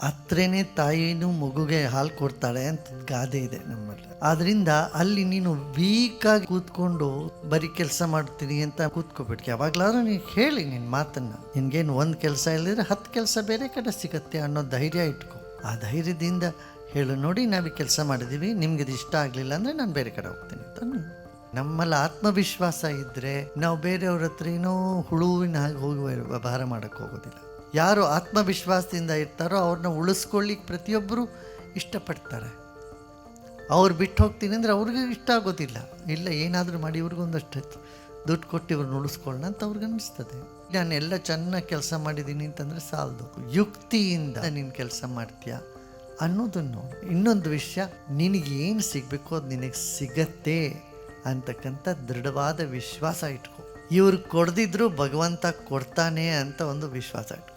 ಹತ್ರನೇ ತಾಯಿನೂ ಮಗುಗೆ ಹಾಲು ಕೊಡ್ತಾಳೆ ಅಂತ ಗಾದೆ ಇದೆ ನಮ್ಮಲ್ಲಿ. ಆದ್ರಿಂದ ಅಲ್ಲಿ ನೀನು ವೀಕಾಗಿ ಕೂತ್ಕೊಂಡು ಬರೀ ಕೆಲಸ ಮಾಡ್ತೀನಿ ಅಂತ ಕೂತ್ಕೋಬಿಟ್ಕೆ. ಯಾವಾಗ್ಲಾದ್ರೂ ನೀನು ಹೇಳಿ ನಿನ್ನ ಮಾತನ್ನ. ನಿನ್ಗೇನು ಒಂದು ಕೆಲಸ ಇಲ್ಲದಿದ್ರೆ ಹತ್ತು ಕೆಲಸ ಬೇರೆ ಕಡೆ ಸಿಗತ್ತೆ ಅನ್ನೋ ಧೈರ್ಯ ಇಟ್ಕೊ. ಆ ಧೈರ್ಯದಿಂದ ಹೇಳು ನೋಡಿ ನಾವು ಕೆಲಸ ಮಾಡಿದ್ದೀವಿ ನಿಮ್ಗೆ ಇದು ಇಷ್ಟ ಆಗಲಿಲ್ಲ ಅಂದರೆ ನಾನು ಬೇರೆ ಕಡೆ ಹೋಗ್ತೀನಿ. ಅಂತ. ನಮ್ಮಲ್ಲಿ ಆತ್ಮವಿಶ್ವಾಸ ಇದ್ದರೆ ನಾವು ಬೇರೆಯವ್ರ ಹತ್ರ ಏನೋ ಹುಳುವಿನ ಹಾಗೆ ಹೋಗಿ ವ್ಯವಹಾರ ಮಾಡೋಕ್ಕೆ ಹೋಗೋದಿಲ್ಲ. ಯಾರು ಆತ್ಮವಿಶ್ವಾಸದಿಂದ ಇರ್ತಾರೋ ಅವ್ರನ್ನ ಉಳಿಸ್ಕೊಳ್ಳಿಕ್ಕೆ ಪ್ರತಿಯೊಬ್ಬರು ಇಷ್ಟಪಡ್ತಾರೆ. ಅವ್ರು ಬಿಟ್ಟು ಹೋಗ್ತೀನಿ ಅಂದರೆ ಅವ್ರಿಗೂ ಇಷ್ಟ ಆಗೋದಿಲ್ಲ. ಇಲ್ಲ, ಏನಾದರೂ ಮಾಡಿ ಇವ್ರಿಗೊಂದಷ್ಟು ದುಡ್ಡು ಕೊಟ್ಟು ಇವ್ರನ್ನ ಉಳಿಸ್ಕೊಳ್ಳೋಣ ಅಂತ ಅವ್ರಿಗೆ ಅನ್ನಿಸ್ತದೆ ನಾನು ಎಲ್ಲ ಚೆನ್ನಾಗಿ ಕೆಲಸ ಮಾಡಿದ್ದೀನಿ ಅಂತಂದರೆ ಸಾಲದು. ಯುಕ್ತಿಯಿಂದ ನೀನು ಕೆಲಸ ಮಾಡ್ತೀಯಾ ಅನ್ನೋದನ್ನು ಇನ್ನೊಂದು ವಿಷಯ, ನಿನಗೇನು ಸಿಗಬೇಕು ಅದು ನಿನಗೆ ಸಿಗತ್ತೆ. ಅಂತಕ್ಕಂಥ ದೃಢವಾದ ವಿಶ್ವಾಸ ಇಟ್ಕೊ. ಇವ್ರು ಕೊಡ್ದಿದ್ರು ಭಗವಂತ ಕೊಡ್ತಾನೆ ಅಂತ ಒಂದು ವಿಶ್ವಾಸ ಇಟ್ಕೊ.